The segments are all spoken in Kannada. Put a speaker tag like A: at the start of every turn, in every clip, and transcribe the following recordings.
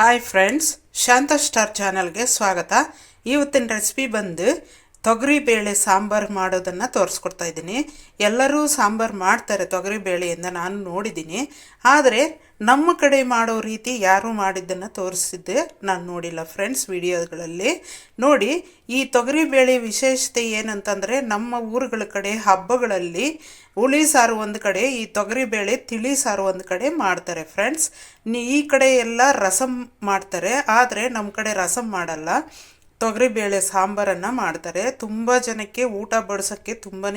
A: ಹಾಯ್ ಫ್ರೆಂಡ್ಸ್ ಶಾಂತ ಸ್ಟಾರ್ ಚಾನಲ್ಗೆ ಸ್ವಾಗತ. ಇವತ್ತಿನ ರೆಸಿಪಿ ಬಂದು ತೊಗರಿ ಬೇಳೆ ಸಾಂಬಾರು ಮಾಡೋದನ್ನು ತೋರಿಸ್ಕೊಡ್ತಾ ಇದ್ದೀನಿ. ಎಲ್ಲರೂ ಸಾಂಬಾರು ಮಾಡ್ತಾರೆ ತೊಗರಿ ಬೇಳೆಯಿಂದ ನಾನು ನೋಡಿದ್ದೀನಿ. ಆದರೆ ನಮ್ಮ ಕಡೆ ಮಾಡೋ ರೀತಿ ಯಾರೂ ಮಾಡಿದ್ದನ್ನು ತೋರಿಸಿದ್ದೆ ನಾನು ನೋಡಿಲ್ಲ ಫ್ರೆಂಡ್ಸ್ ವಿಡಿಯೋಗಳಲ್ಲಿ. ನೋಡಿ, ಈ ತೊಗರಿ ಬೇಳೆ ವಿಶೇಷತೆ ಏನಂತಂದರೆ ನಮ್ಮ ಊರುಗಳ ಕಡೆ, ಹಬ್ಬಗಳಲ್ಲಿ ಹುಳಿ ಸಾರು ಒಂದು ಕಡೆ, ಈ ತೊಗರಿ ಬೇಳೆ ತಿಳಿ ಸಾರು ಒಂದು ಕಡೆ ಮಾಡ್ತಾರೆ ಫ್ರೆಂಡ್ಸ್. ಈ ಕಡೆ ಎಲ್ಲ ರಸಮ್ ಮಾಡ್ತಾರೆ, ಆದರೆ ನಮ್ಮ ಕಡೆ ರಸಮ್ ಮಾಡಲ್ಲ. ತೊಗರಿಬೇಳೆ ಸಾಂಬಾರನ್ನು ಮಾಡ್ತಾರೆ. ತುಂಬ ಜನಕ್ಕೆ ಊಟ ಬಡಿಸೋಕ್ಕೆ ತುಂಬಾ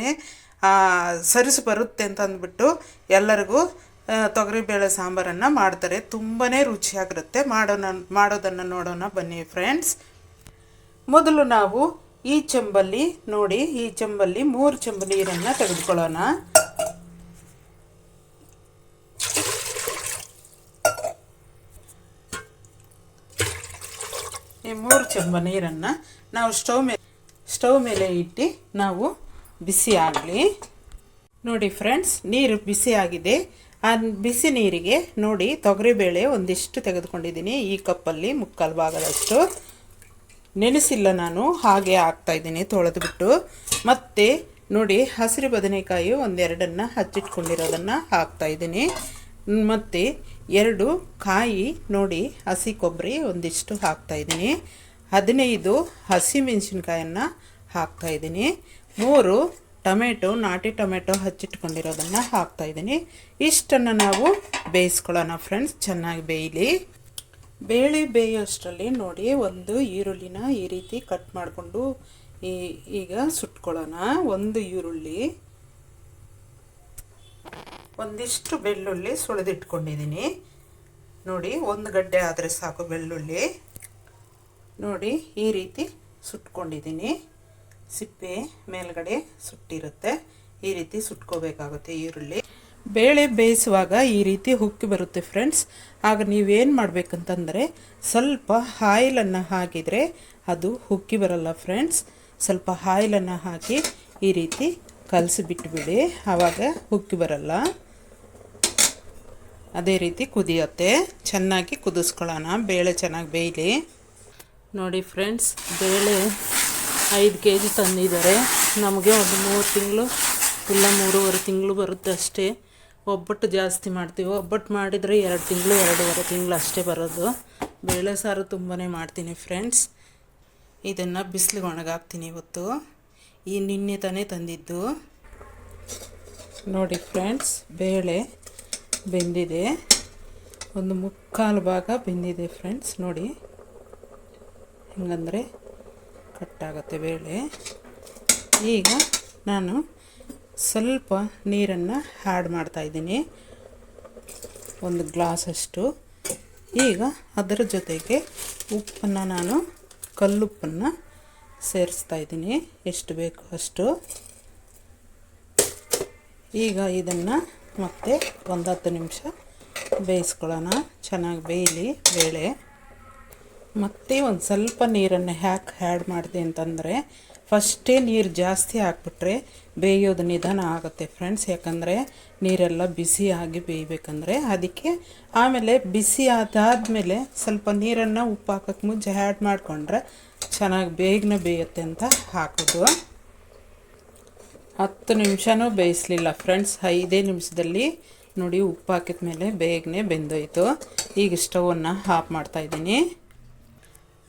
A: ಸರಿಸು ಬರುತ್ತೆ ಅಂತಂದ್ಬಿಟ್ಟು ಎಲ್ಲರಿಗೂ ತೊಗರಿಬೇಳೆ ಸಾಂಬಾರನ್ನು ಮಾಡ್ತಾರೆ. ತುಂಬಾ ರುಚಿಯಾಗಿರುತ್ತೆ. ಮಾಡೋಣ, ಮಾಡೋದನ್ನು ನೋಡೋಣ ಬನ್ನಿ ಫ್ರೆಂಡ್ಸ್ ಮೊದಲು ನಾವು ಈ ಚೆಂಬಲ್ಲಿ ನೋಡಿ, ಈ ಚೆಂಬಲ್ಲಿ ಮೂರು ಚೆಂಬು ನೀರನ್ನು ತೆಗೆದುಕೊಳ್ಳೋಣ. ಮೂರು ಚೆಂಬ ನೀರನ್ನು ನಾವು ಸ್ಟವ್ ಮೇಲೆ ಸ್ಟವ್ ಮೇಲೆ ಇಟ್ಟು ನಾವು ಬಿಸಿ ಆಗಲಿ ನೋಡಿ ಫ್ರೆಂಡ್ಸ್, ನೀರು ಬಿಸಿ ಆಗಿದೆ ಆ ಬಿಸಿ ನೀರಿಗೆ ನೋಡಿ ತೊಗರಿಬೇಳೆ ಒಂದಿಷ್ಟು ತೆಗೆದುಕೊಂಡಿದ್ದೀನಿ. ಈ ಕಪ್ಪಲ್ಲಿ ಮುಕ್ಕಾಲು ಭಾಗದಷ್ಟು. ನೆನೆಸಿಲ್ಲ ನಾನು, ಹಾಗೆ ಹಾಕ್ತಾಯಿದ್ದೀನಿ ತೊಳೆದ್ಬಿಟ್ಟು. ಮತ್ತು ನೋಡಿ ಹಸಿರು ಬದನೆಕಾಯಿ ಒಂದೆರಡನ್ನು ಹಚ್ಚಿಟ್ಕೊಂಡಿರೋದನ್ನು ಹಾಕ್ತಾ ಇದ್ದೀನಿ. ಮತ್ತು ಎರಡು ಕಾಯಿ ನೋಡಿ ಹಸಿ ಕೊಬ್ಬರಿ ಒಂದಿಷ್ಟು ಹಾಕ್ತಾಯಿದ್ದೀನಿ ಹದಿನೈದು ಹಸಿ ಮೆಣಸಿನ್ಕಾಯನ್ನು ಹಾಕ್ತಾ ಇದ್ದೀನಿ. ಮೂರು ಟೊಮೆಟೊ, ನಾಟಿ ಟೊಮೆಟೊ ಹಚ್ಚಿಟ್ಕೊಂಡಿರೋದನ್ನು ಹಾಕ್ತಾಯಿದ್ದೀನಿ ಇಷ್ಟನ್ನು ನಾವು ಬೇಯಿಸ್ಕೊಳ್ಳೋಣ ಫ್ರೆಂಡ್ಸ್, ಚೆನ್ನಾಗಿ ಬೇಯಲಿ. ಬೇಳೆ ಬೇಯೋಷ್ಟರಲ್ಲಿ ನೋಡಿ ಒಂದು ಈರುಳ್ಳಿನ ಈ ರೀತಿ ಕಟ್ ಮಾಡಿಕೊಂಡು ಈ ಈಗ ಸುಟ್ಕೊಳ್ಳೋಣ. ಒಂದು ಈರುಳ್ಳಿ. ಒಂದಿಷ್ಟು ಬೆಳ್ಳುಳ್ಳಿ ಸುಳಿದಿಟ್ಕೊಂಡಿದ್ದೀನಿ. ನೋಡಿ, ಒಂದು ಗಡ್ಡೆ ಆದರೆ ಸಾಕು ಬೆಳ್ಳುಳ್ಳಿ. ನೋಡಿ, ಈ ರೀತಿ ಸುಟ್ಕೊಂಡಿದ್ದೀನಿ. ಸಿಪ್ಪೆ ಮೇಲ್ಗಡೆ ಸುಟ್ಟಿರುತ್ತೆ. ಈ ರೀತಿ ಸುಟ್ಕೋಬೇಕಾಗುತ್ತೆ ಈರುಳ್ಳಿ. ಬೇಳೆ ಬೇಯಿಸುವಾಗ ಈ ರೀತಿ ಹುಕ್ಕಿ ಬರುತ್ತೆ ಫ್ರೆಂಡ್ಸ್. ಆಗ ನೀವೇನು ಮಾಡಬೇಕಂತಂದರೆ, ಸ್ವಲ್ಪ ಆಯಿಲನ್ನು ಹಾಕಿದರೆ ಅದು ಹುಕ್ಕಿ ಬರಲ್ಲ ಫ್ರೆಂಡ್ಸ್. ಸ್ವಲ್ಪ ಆಯಿಲನ್ನು ಹಾಕಿ ಈ ರೀತಿ ಕಲಸಿ ಬಿಟ್ಬಿಡಿ ಆವಾಗ ಹುಕ್ಕಿ ಬರಲ್ಲ. ಅದೇ ರೀತಿ ಕುದಿಯುತ್ತೆ. ಚೆನ್ನಾಗಿ ಕುದಿಸ್ಕೊಳ್ಳೋಣ. ಬೇಳೆ ಚೆನ್ನಾಗಿ ಬೇಯಲಿ. ನೋಡಿ ಫ್ರೆಂಡ್ಸ್, ಬೇಳೆ ಐದು ಕೆ ಜಿ ತಂದಿದ್ದಾರೆ. ನಮಗೆ ಒಂದು ಮೂರು ತಿಂಗಳು ಇಲ್ಲ ಮೂರುವರೆ ತಿಂಗಳು ಬರುತ್ತೆ ಅಷ್ಟೇ. ಒಬ್ಬಟ್ಟು ಜಾಸ್ತಿ ಮಾಡ್ತೀವಿ. ಒಬ್ಬಟ್ಟು ಮಾಡಿದರೆ ಎರಡು ತಿಂಗಳು, ಎರಡೂವರೆ ತಿಂಗಳು ಅಷ್ಟೇ ಬರೋದು. ಬೇಳೆ ಸಾರು ತುಂಬಾ ಮಾಡ್ತೀನಿ ಫ್ರೆಂಡ್ಸ್. ಇದನ್ನು ಬಿಸಿಲಿಗೆ ಒಣಗಾಕ್ತೀನಿ ಇವತ್ತು. ಈ ನಿನ್ನೆ ತಾನೇ ತಂದಿದ್ದು. ನೋಡಿ ಫ್ರೆಂಡ್ಸ್, ಬೇಳೆ ಬೆಂದಿದೆ. ಒಂದು ಮುಕ್ಕಾಲು ಭಾಗ ಬೆಂದಿದೆ ಫ್ರೆಂಡ್ಸ್ ನೋಡಿ. ಹೆಂಗಂದರೆ ಕಟ್ಟಾಗತ್ತೆ ಬೇಳೆ. ಈಗ ನಾನು ಸ್ವಲ್ಪ ನೀರನ್ನು ಆ್ಯಡ್ ಮಾಡ್ತಾಯಿದ್ದೀನಿ ಒಂದು ಗ್ಲಾಸಷ್ಟು ಈಗ ಅದರ ಜೊತೆಗೆ ಉಪ್ಪನ್ನು ನಾನು ಕಲ್ಲುಪ್ಪನ್ನು ಸೇರಿಸ್ತಾ ಇದ್ದೀನಿ. ಎಷ್ಟು ಬೇಕು ಅಷ್ಟು. ಈಗ ಇದನ್ನು ಮತ್ತೆ ಒಂದು ಹತ್ತು ನಿಮಿಷ ಬೇಯಿಸ್ಕೊಳ್ಳೋಣ. ಚೆನ್ನಾಗಿ ಬೇಯಲಿ ಬೇಳೆ. ಮತ್ತೆ ಒಂದು ಸ್ವಲ್ಪ ನೀರನ್ನು ಹ್ಯಾಕ್ ಹ್ಯಾಡ್ ಮಾಡಿದೆ ಅಂತಂದರೆ ಫಸ್ಟೇ ನೀರು ಜಾಸ್ತಿ ಹಾಕ್ಬಿಟ್ರೆ ಬೇಯೋದು ನಿಧಾನ ಆಗುತ್ತೆ ಫ್ರೆಂಡ್ಸ್ ಯಾಕಂದರೆ ನೀರೆಲ್ಲ ಬಿಸಿ ಆಗಿ ಬೇಯಬೇಕಂದ್ರೆ ಅದಕ್ಕೆ ಆಮೇಲೆ ಬಿಸಿ ಆದಾದಮೇಲೆ ಸ್ವಲ್ಪ ನೀರನ್ನು ಉಪ್ಪು ಹಾಕೋಕ್ಕೆ ಮುಂಚೆ ಹ್ಯಾಡ್ ಮಾಡಿಕೊಂಡ್ರೆ ಚೆನ್ನಾಗಿ ಬೇಗನೆ ಬೇಯುತ್ತೆ ಅಂತ ಹಾಕೋದು. ಹತ್ತು ನಿಮಿಷನೂ ಬೇಯಿಸಲಿಲ್ಲ ಫ್ರೆಂಡ್ಸ್. ಐದೇ ನಿಮಿಷದಲ್ಲಿ ನೋಡಿ ಉಪ್ಪು ಹಾಕಿದ ಮೇಲೆ ಬೇಗನೆ ಬೆಂದೋಯ್ತು. ಈಗ ಸ್ಟವನ್ನು ಆಫ್ ಮಾಡ್ತಾಯಿದ್ದೀನಿ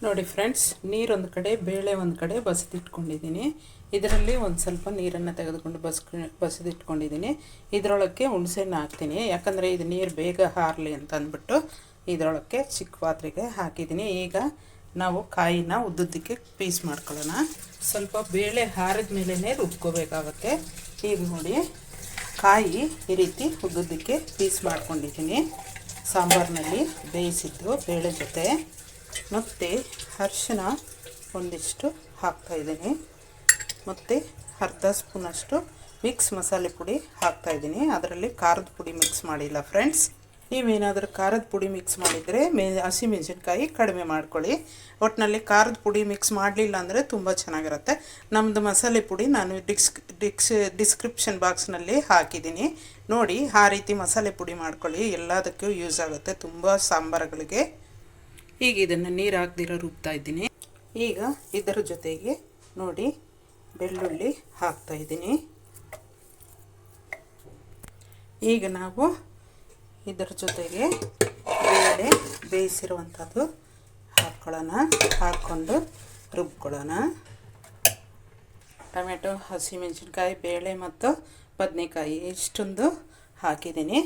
A: ನೋಡಿ ಫ್ರೆಂಡ್ಸ್ ನೀರೊಂದು ಕಡೆ, ಬೇಳೆ ಒಂದು ಕಡೆ ಬಸಿದಿಟ್ಕೊಂಡಿದ್ದೀನಿ. ಇದರಲ್ಲಿ ಒಂದು ಸ್ವಲ್ಪ ನೀರನ್ನು ತೆಗೆದುಕೊಂಡು ಬಸ್ಕ, ಬಸಿದಿಟ್ಕೊಂಡಿದ್ದೀನಿ. ಇದರೊಳಕ್ಕೆ ಹುಣಸೆಹಣ್ಣು ಹಾಕ್ತೀನಿ. ಯಾಕಂದರೆ ಇದು ನೀರು ಬೇಗ ಹಾರಲಿ ಅಂತ ಅಂದ್ಬಿಟ್ಟು ಇದರೊಳಕ್ಕೆ ಚಿಕ್ಕ ಪಾತ್ರೆಗೆ ಹಾಕಿದ್ದೀನಿ. ಈಗ ನಾವು ಕಾಯಿನ ಉದ್ದುದ್ದಕ್ಕೆ ಪೀಸ್ ಮಾಡ್ಕೊಳ್ಳೋಣ. ಸ್ವಲ್ಪ ಬೇಳೆ ಹಾರಿದ ಮೇಲೇ ರುಬ್ಕೋಬೇಕಾಗತ್ತೆ. ಈಗ ನೋಡಿ, ಕಾಯಿ ಈ ರೀತಿ ಉದ್ದುದ್ದಕ್ಕೆ ಪೀಸ್ ಮಾಡ್ಕೊಂಡಿದ್ದೀನಿ. ಸಾಂಬಾರಿನಲ್ಲಿ ಬೇಯಿಸಿದ್ದು ಬೇಳೆ ಜೊತೆ. ಮತ್ತು ಅರಿಶಿನ ಒಂದಿಷ್ಟು ಹಾಕ್ತಾಯಿದ್ದೀನಿ ಮತ್ತು ಅರ್ಧ ಸ್ಪೂನಷ್ಟು ಮಿಕ್ಸ್ ಮಸಾಲೆ ಪುಡಿ ಹಾಕ್ತಾಯಿದ್ದೀನಿ ಅದರಲ್ಲಿ ಖಾರದ ಪುಡಿ ಮಿಕ್ಸ್ ಮಾಡಿಲ್ಲ, ಫ್ರೆಂಡ್ಸ್. ನೀವೇನಾದರೂ ಖಾರದ ಪುಡಿ ಮಿಕ್ಸ್ ಮಾಡಿದರೆ ಮೇ ಹಸಿಮೆಣಸಿನ್ಕಾಯಿ ಕಡಿಮೆ ಮಾಡ್ಕೊಳ್ಳಿ. ಒಟ್ಟಿನಲ್ಲಿ ಖಾರದ ಪುಡಿ ಮಿಕ್ಸ್ ಮಾಡಲಿಲ್ಲ ಅಂದರೆ ತುಂಬ ಚೆನ್ನಾಗಿರುತ್ತೆ. ನಮ್ಮದು ಮಸಾಲೆ ಪುಡಿ ನಾನು ಡಿಕ್ಸ್ ಡಿಕ್ಸ್ ಡಿಸ್ಕ್ರಿಪ್ಷನ್ ಬಾಕ್ಸ್ನಲ್ಲಿ ಹಾಕಿದ್ದೀನಿ. ನೋಡಿ ಆ ರೀತಿ ಮಸಾಲೆ ಪುಡಿ ಮಾಡ್ಕೊಳ್ಳಿ. ಎಲ್ಲದಕ್ಕೂ ಯೂಸ್ ಆಗುತ್ತೆ. ತುಂಬ ಸಾಂಬಾರುಗಳಿಗೆ. ಈಗ ಇದನ್ನು ನೀರು ಹಾಕ್ದಿರೋ ರುಬ್ತಾ ಇದ್ದೀನಿ. ಈಗ ಇದರ ಜೊತೆಗೆ ನೋಡಿ ಬೆಳ್ಳುಳ್ಳಿ ಹಾಕ್ತಾ ಇದ್ದೀನಿ. ಈಗ ನಾವು ಇದರ ಜೊತೆಗೆ ಬೇಳೆ ಬೇಯಿಸಿರುವಂಥದ್ದು ಹಾಕ್ಕೊಳ್ಳೋಣ. ಹಾಕ್ಕೊಂಡು ರುಬ್ಕೊಳ್ಳೋಣ. ಟೊಮೆಟೊ, ಹಸಿಮೆಣಸಿನ್ಕಾಯಿ, ಬೇಳೆ ಮತ್ತು ಬದನೆಕಾಯಿ ಇಷ್ಟೊಂದು ಹಾಕಿದ್ದೀನಿ.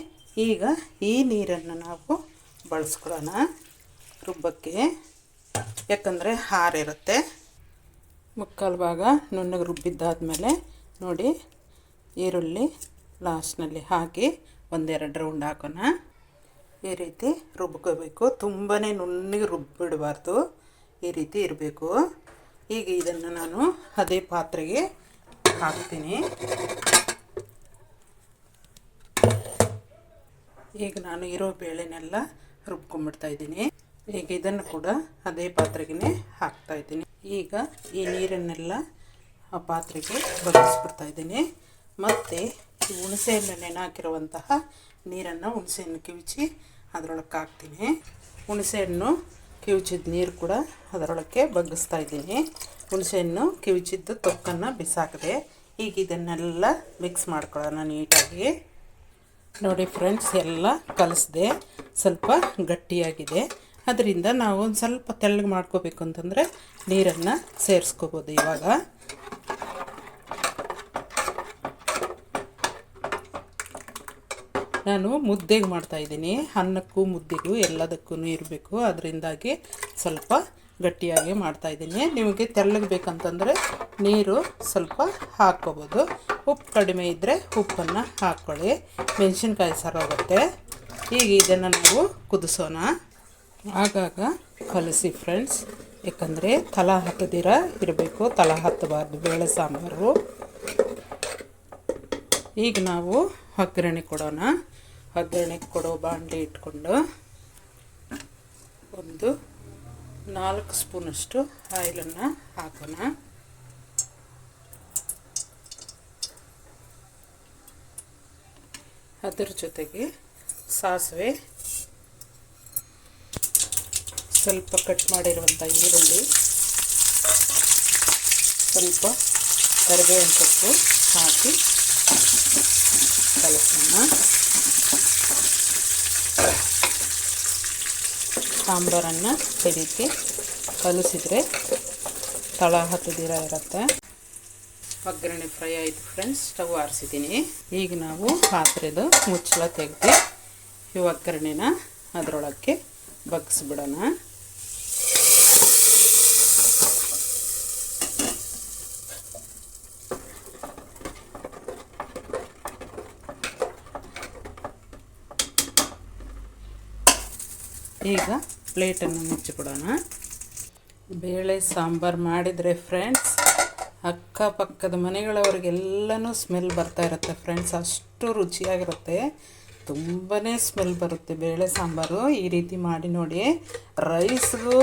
A: ಈಗ ಈ ನೀರನ್ನು ನಾವು ಬಳಸ್ಕೊಳ್ಳೋಣ. ರುಬ್ಬಕ್ಕೆ. ಯಾಕಂದರೆ ಹಾರಿರುತ್ತೆ ಮುಕ್ಕಾಲು ಭಾಗ ನುಣ್ಣಗೆ ರುಬ್ಬಿದ್ದಾದಮೇಲೆ ನೋಡಿ, ಈರುಳ್ಳಿ ಲಾಸ್ಟ್ನಲ್ಲಿ ಹಾಕಿ ಒಂದೆರಡು ರೌಂಡ್ ಹಾಕೋಣ. ಈ ರೀತಿ ರುಬ್ಕೋಬೇಕು. ತುಂಬಾ ನುಣ್ಣಗೆ ರುಬ್ಬಿಡಬಾರ್ದು. ಈ ರೀತಿ ಇರಬೇಕು. ಈಗ ಇದನ್ನು ನಾನು ಅದೇ ಪಾತ್ರೆಗೆ ಹಾಕ್ತೀನಿ. ಈಗ ನಾನು ಇರೋ ಬೇಳೆನೆಲ್ಲ ಇದ್ದೀನಿ. ಈಗ ಇದನ್ನು ಕೂಡ ಅದೇ ಪಾತ್ರೆಗೆ ಹಾಕ್ತಾ ಇದ್ದೀನಿ. ಈಗ ಈ ನೀರನ್ನೆಲ್ಲ ಆ ಪಾತ್ರೆಗೆ ಬದಲಿಸ್ಬಿಡ್ತಾ ಇದ್ದೀನಿ. ಮತ್ತು ಈ ಹುಣಸೆಹಣ್ಣು ನೆನೆ ಹಾಕಿರುವಂತಹ ನೀರನ್ನು ಹುಣಸೆಹಣ್ಣು ಕಿವಿಚಿ ಅದರೊಳಗೆ ಹಾಕ್ತೀನಿ. ಹುಣಸೆಹಣ್ಣು ಕಿವಿಚಿದ ನೀರು ಕೂಡ ಅದರೊಳಕ್ಕೆ ಬಗ್ಗಿಸ್ತಾ ಇದ್ದೀನಿ. ಹುಣಸೆಹಣ್ಣು ಕಿವಿಚಿದ್ದು ತೊಕ್ಕನ್ನು ಬಿಸಾಕಿದೆ. ಈಗ ಇದನ್ನೆಲ್ಲ ಮಿಕ್ಸ್ ಮಾಡ್ಕೊಳ್ಳೋಣ ನೀಟಾಗಿ. ನೋಡಿ ಫ್ರೆಂಡ್ಸ್, ಎಲ್ಲ ಕಲಿಸ್ದೆ. ಸ್ವಲ್ಪ ಗಟ್ಟಿಯಾಗಿದೆ. ಅದರಿಂದ ನಾವು ಒಂದು ಸ್ವಲ್ಪ ತೆಳ್ಳಗೆ ಮಾಡ್ಕೋಬೇಕು ಅಂತಂದರೆ ನೀರನ್ನು ಸೇರಿಸ್ಕೋಬೋದು ಇವಾಗ. ನಾನು ಮುದ್ದೆಗೆ ಮಾಡ್ತಾಯಿದ್ದೀನಿ ಅನ್ನಕ್ಕೂ ಮುದ್ದೆಗೂ ಎಲ್ಲದಕ್ಕೂ ಇರಬೇಕು. ಅದರಿಂದಾಗಿ ಸ್ವಲ್ಪ ಗಟ್ಟಿಯಾಗಿ ಮಾಡ್ತಾಯಿದ್ದೀನಿ ನಿಮಗೆ ತೆಳ್ಳಗೆ ಬೇಕಂತಂದರೆ ನೀರು ಸ್ವಲ್ಪ ಹಾಕ್ಕೋಬೋದು. ಉಪ್ಪು ಕಡಿಮೆ ಇದ್ದರೆ ಉಪ್ಪನ್ನು ಹಾಕ್ಕೊಳ್ಳಿ ಮೆಣಸಿನ್ಕಾಯಿ ಸರೋಗುತ್ತೆ. ಈಗ ಇದನ್ನು ನಾವು ಕುದಿಸೋಣ. ಆಗಾಗ ಕಲಸಿ ಫ್ರೆಂಡ್ಸ್ ಯಾಕಂದರೆ ತಲ ಹತ್ತದಿರ ಇರಬೇಕು. ತಲ ಹತ್ತಬಾರ್ದು. ಬೇಳೆ ಸಾಂಬಾರು. ಈಗ ನಾವು ಒಗ್ಗರಣೆ ಕೊಡೋಣ. ಒಗ್ಗರಣೆ ಕೊಡೋ ಬಾಣಲೆ ಇಟ್ಕೊಂಡು ಒಂದು ನಾಲ್ಕು ಸ್ಪೂನಷ್ಟು ಆಯಿಲನ್ನು ಹಾಕೋಣ. ಅದರ ಜೊತೆಗೆ ಸಾಸಿವೆ, ಸ್ವಲ್ಪ ಕಟ್ ಮಾಡಿರುವಂಥ ಈರುಳ್ಳಿ, ಸ್ವಲ್ಪ ಕರಿಬೇವಿನ ಸೊಪ್ಪು ಹಾಕಿ ಕಲಸೋಣ. ಸಾಂಬಾರನ್ನು ಕಲಸಿದ್ರೆ ಕಲಿಸಿದರೆ ತಳ ಹತ್ತದಿರ ಇರುತ್ತೆ. ಒಗ್ಗರಣೆ ಫ್ರೈ ಆಯಿತು ಫ್ರೆಂಡ್ಸ್ ಸ್ಟವ್ ಆರಿಸಿದ್ದೀನಿ. ಈಗ ನಾವು ಪಾತ್ರೆದು ಮುಚ್ಚಳ ತೆಗೆದು ಈ ಒಗ್ಗರಣೆನ ಅದರೊಳಕ್ಕೆ ಬಗ್ಗಿಸ್ಬಿಡೋಣ ಈಗ ಪ್ಲೇಟನ್ನು ಮುಚ್ಚಿಬಿಡೋಣ. ಬೇಳೆ, ಸಾಂಬಾರು ಮಾಡಿದರೆ ಫ್ರೆಂಡ್ಸ್ ಅಕ್ಕಪಕ್ಕದ ಮನೆಗಳವರಿಗೆಲ್ಲನೂ ಸ್ಮೆಲ್ ಬರ್ತಾ ಇರುತ್ತೆ ಫ್ರೆಂಡ್ಸ್ ಅಷ್ಟು ರುಚಿಯಾಗಿರುತ್ತೆ. ತುಂಬಾ ಸ್ಮೆಲ್ ಬರುತ್ತೆ ಬೇಳೆ, ಸಾಂಬಾರು. ಈ ರೀತಿ ಮಾಡಿ ನೋಡಿ. ರೈಸ್ಗೂ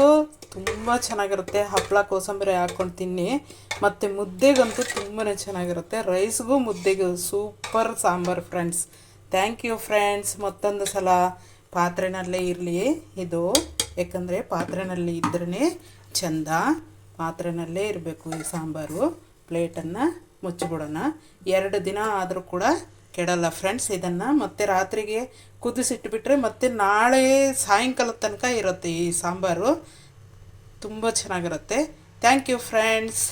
A: ತುಂಬ ಚೆನ್ನಾಗಿರುತ್ತೆ. ಹಪ್ಪಳ ಕೋಸಂಬರಿ ಹಾಕ್ಕೊಂಡು ತಿನ್ನಿ. ಮತ್ತು ಮುದ್ದೆಗಂತೂ ತುಂಬಾ ಚೆನ್ನಾಗಿರುತ್ತೆ. ರೈಸ್ಗೂ ಮುದ್ದೆಗೂ super sambar friends thank you friends ಮತ್ತೊಂದು ಸಲ. ಪಾತ್ರೆನಲ್ಲೇ ಇರಲಿ. ಇದು ಯಾಕಂದರೆ ಪಾತ್ರೆನಲ್ಲಿ ಇದ್ರೇ ಚಂದ ಪಾತ್ರೆನಲ್ಲೇ ಇರಬೇಕು ಈ ಸಾಂಬಾರು. ಪ್ಲೇಟನ್ನು ಮುಚ್ಚಿಬಿಡೋಣ. ಎರಡು ದಿನ ಆದರೂ ಕೂಡ ಕೆಡಲ್ಲ ಫ್ರೆಂಡ್ಸ್ ಇದನ್ನು. ಮತ್ತೆ ರಾತ್ರಿಗೆ ಕುದಿಸಿಟ್ಬಿಟ್ರೆ ಮತ್ತೆ ನಾಳೆ ಸಾಯಂಕಾಲದ ತನಕ ಇರುತ್ತೆ ಈ ಸಾಂಬಾರು. ತುಂಬ ಚೆನ್ನಾಗಿರುತ್ತೆ. Thank you friends.